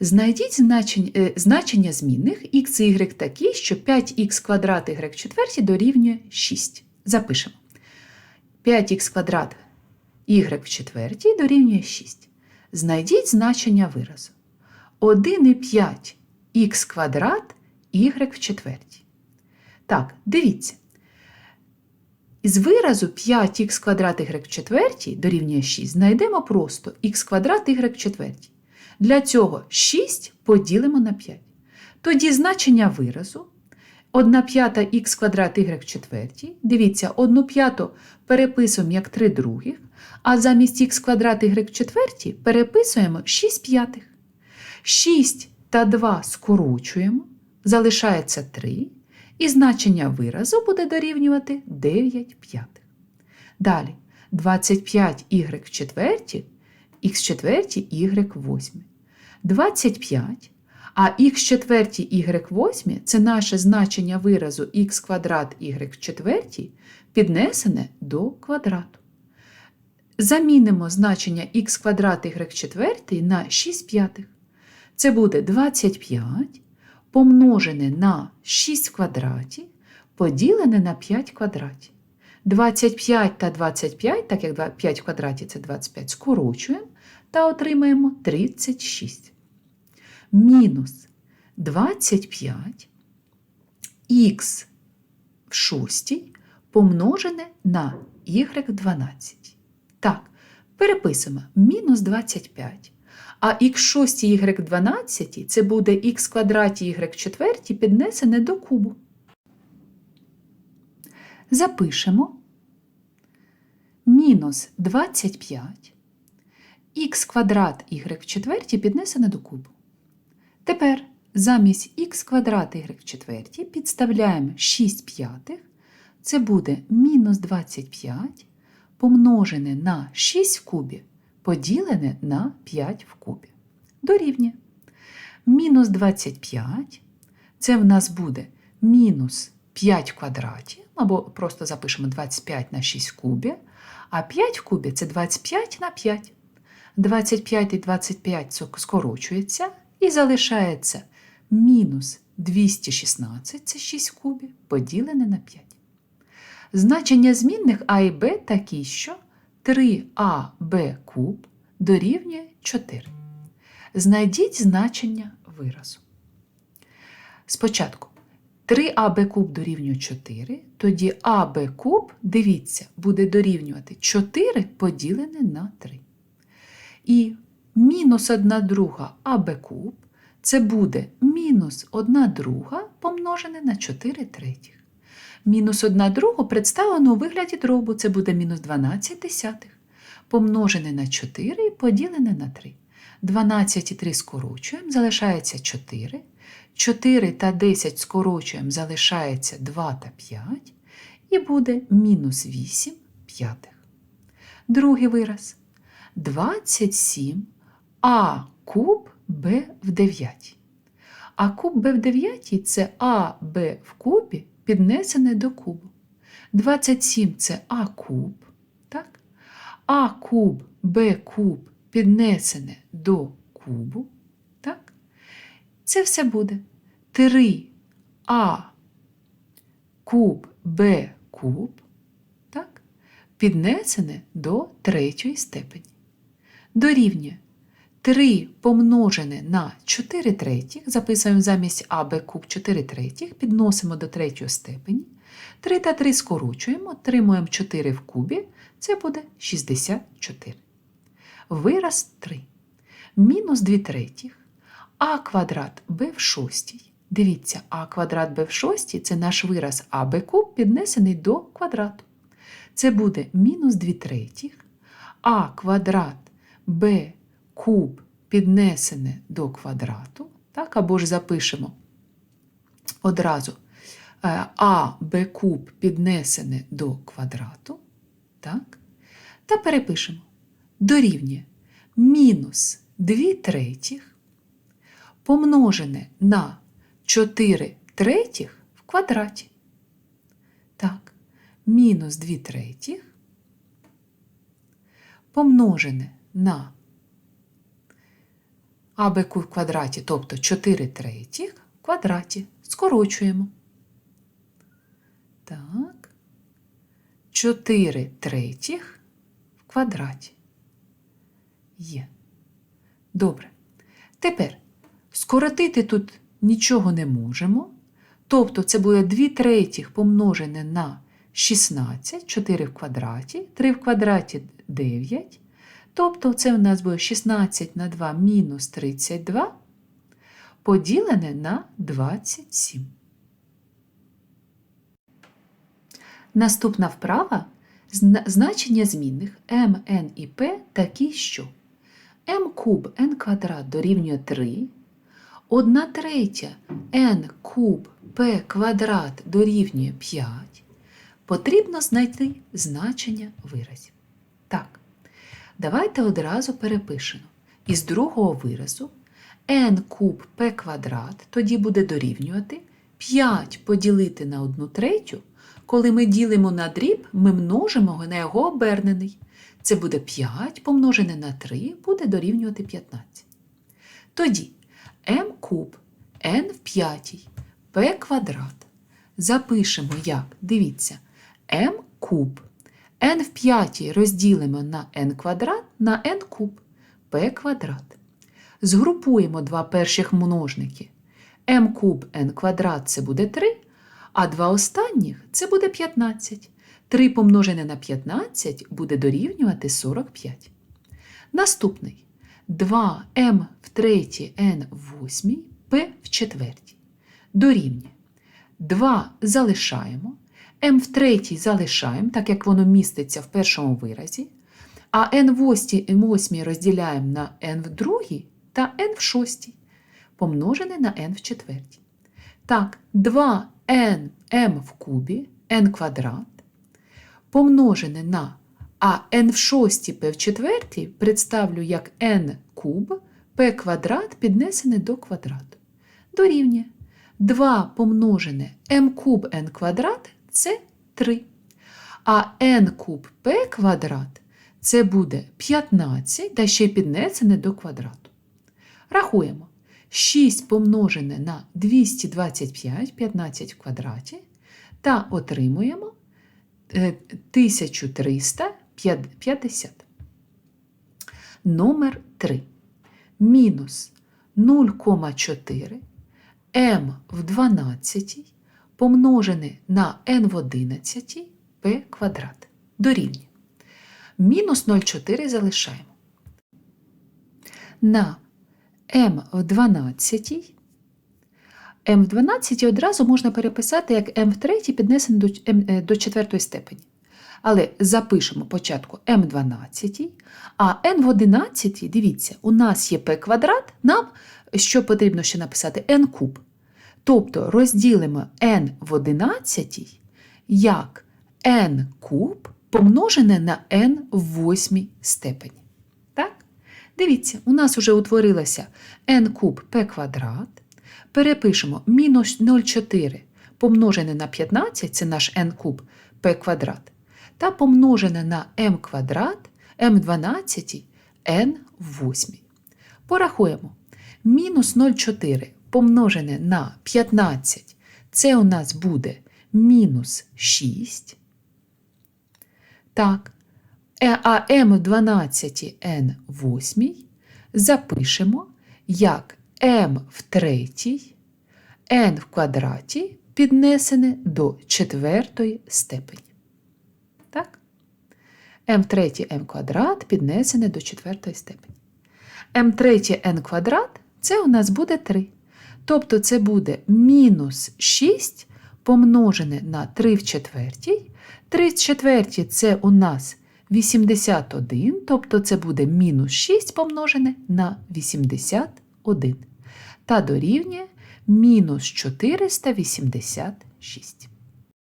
Знайдіть е, значення змінних x і y такі, що 5х квадрат y в дорівнює 6. Запишемо. 5х квадрат y в четвертій дорівнює 6. Знайдіть значення виразу. 1,5 х квадрат y в четвертій. Так, дивіться. Із виразу 5х квадрат y в четвертій дорівнює 6 знайдемо просто х квадрат y в четвертій. Для цього 6 поділимо на 5. Тоді значення виразу 1 п'ята х квадрат y четвертій. Дивіться, 1 п'яту переписуємо як 3 других, а замість х квадрат y четвертій переписуємо 6 п'ятих. 6 та 2 скорочуємо, залишається 3, і значення виразу буде дорівнювати 9 п'ятих. Далі 25y в четвертій, х четвертій, y восьмій. 25, а х четвертій, y восьмій – це наше значення виразу х квадрат y в четвертій піднесене до квадрату. Замінимо значення х квадрат y в четвертій на 6 п'ятих. Це буде 25 помножене на 6 в квадраті, поділене на 5 квадраті. 25 та 25, так як 5 в квадраті це 25, скорочуємо та отримаємо 36. Мінус 25 х в шостій помножене на y в 12. Так, переписуємо мінус 25. А х 6 y в 12 це буде х квадраті y в четвертій піднесене до кубу. Запишемо мінус 25 х квадрат y в четвертій піднесене до кубу. Тепер замість х квадрат y в четвертій підставляємо 6 п'ятих. Це буде мінус 25 помножене на 6 в кубі поділене на 5 в кубі. Дорівнює. Мінус 25 це в нас буде мінус 5 в квадраті, або просто запишемо 25 на 6 в кубі, а 5 в кубі це 25 на 5. 25 і 25 скорочується і залишається мінус 216, це 6 в кубі, поділене на 5. Значення змінних А і Б такі, що 3аб куб дорівнює 4. Знайдіть значення виразу. Спочатку 3аб куб дорівнює 4, тоді аб куб, дивіться, буде дорівнювати 4 поділене на 3. І мінус 1 друга аб куб це буде мінус 1 друга помножене на 4 третіх. Мінус 1 друга представлено у вигляді дробу, це буде мінус 12 десятих. Помножене на 4 і поділене на 3. 12 і 3 скорочуємо, залишається 4. 4 та 10 скорочуємо, залишається 2 та 5. І буде мінус 8 п'ятих. Другий вираз. 27 а куб Б в 9. А куб Б в 9 це А Б в кубі піднесене до кубу. 27 це А куб. Так? А куб Б куб піднесене до кубу. Так? Це все буде 3А куб Б куб. Так? Піднесене до третьої степені. Дорівнює 3 помножене на 4 третіх, записуємо замість а, b куб 4 третіх, підносимо до третьої степені. 3 та 3 скорочуємо, отримуємо 4 в кубі, це буде 64. Вираз 3. Мінус 2 третіх, а квадрат b в шостій. Дивіться, а квадрат b в шостій – це наш вираз аб куб піднесений до квадрату. Це буде мінус 2 третіх, а квадрат b куб піднесене до квадрату, так, або ж запишемо одразу е, а b куб піднесене до квадрату, так, та перепишемо дорівнює мінус 2 третіх помножене на 4 третіх в квадраті. Так, мінус 2 третіх помножене на абк в квадраті, тобто 4 третіх в квадраті. Скорочуємо. Так. 4 третіх в квадраті. Є. Добре. Тепер скоротити тут нічого не можемо. Тобто це буде 2 третіх помножене на 16, 4 в квадраті, 3 в квадраті 9. Тобто це у нас буде 16 на 2 мінус 32 поділене на 27. Наступна вправа значення змінних m, n і p такі, що m куб n квадрат дорівнює 3, 1 третя n куб p квадрат дорівнює 5, потрібно знайти значення виразів. Так, давайте одразу перепишемо. Із другого виразу n куб p квадрат тоді буде дорівнювати 5 поділити на 1 третю. Коли ми ділимо на дріб, ми множимо на його обернений. Це буде 5 помножене на 3 буде дорівнювати 15. Тоді m куб n в п'ятій p квадрат. Запишемо як? Дивіться, m куб n в п'ятій розділимо на n квадрат на n куб p квадрат. Згрупуємо два перших множники. m куб n квадрат це буде 3, а два останніх це буде 15. 3 помножене на 15 буде дорівнювати 45. Наступний 2m в третій n в восьмій, p в четвертій. Дорівнює. 2 залишаємо, m в третій залишаємо, так як воно міститься в першому виразі, а n в восьмій- восьмій розділяємо на n в другій та n в шостій, помножене на n в четвертій. Так, 2n m в кубі, n квадрат, помножене на а n в шостій p в четвертій представлю як n куб p квадрат піднесене до квадрату. Дорівнює 2 помножене m куб n квадрат це 3. А n куб p квадрат це буде 15, та ще й піднесене до квадрату. Рахуємо. 6 помножене на 225, 15 в квадраті, та отримуємо е, 1350. Номер 3. Мінус 0,4 m в 12 помножене на n в 11 p квадрат. Дорівнює. Мінус 0,4 залишаємо. На m в 12 m в 12 одразу можна переписати як m в 3 піднесено до, m, е, до четвертої степені. Але запишемо спочатку m в 12, а n в 11, дивіться, у нас є p квадрат, нам що потрібно ще написати n куб. Тобто розділимо n в 11 як n куб помножене на n в 8 степені. Так? Дивіться, у нас вже утворилося n куб p квадрат. Перепишемо мінус 0,4 помножене на 15, це наш n куб p квадрат, та помножене на m квадрат, m 12, n в 8. Порахуємо. Мінус 0,4 помножене на 15, це у нас буде мінус 6. Так, Е- а m в 12 n в 8 запишемо як m в третій, n в квадраті піднесене до четвертої степені. Так? m в третій m квадрат піднесене до четвертої степені. m третє n квадрат це у нас буде 3. Тобто це буде мінус 6 помножене на 3 в четвертій. 3 в четвертій це у нас 81, тобто це буде мінус 6 помножене на 81. Та дорівнює мінус 486.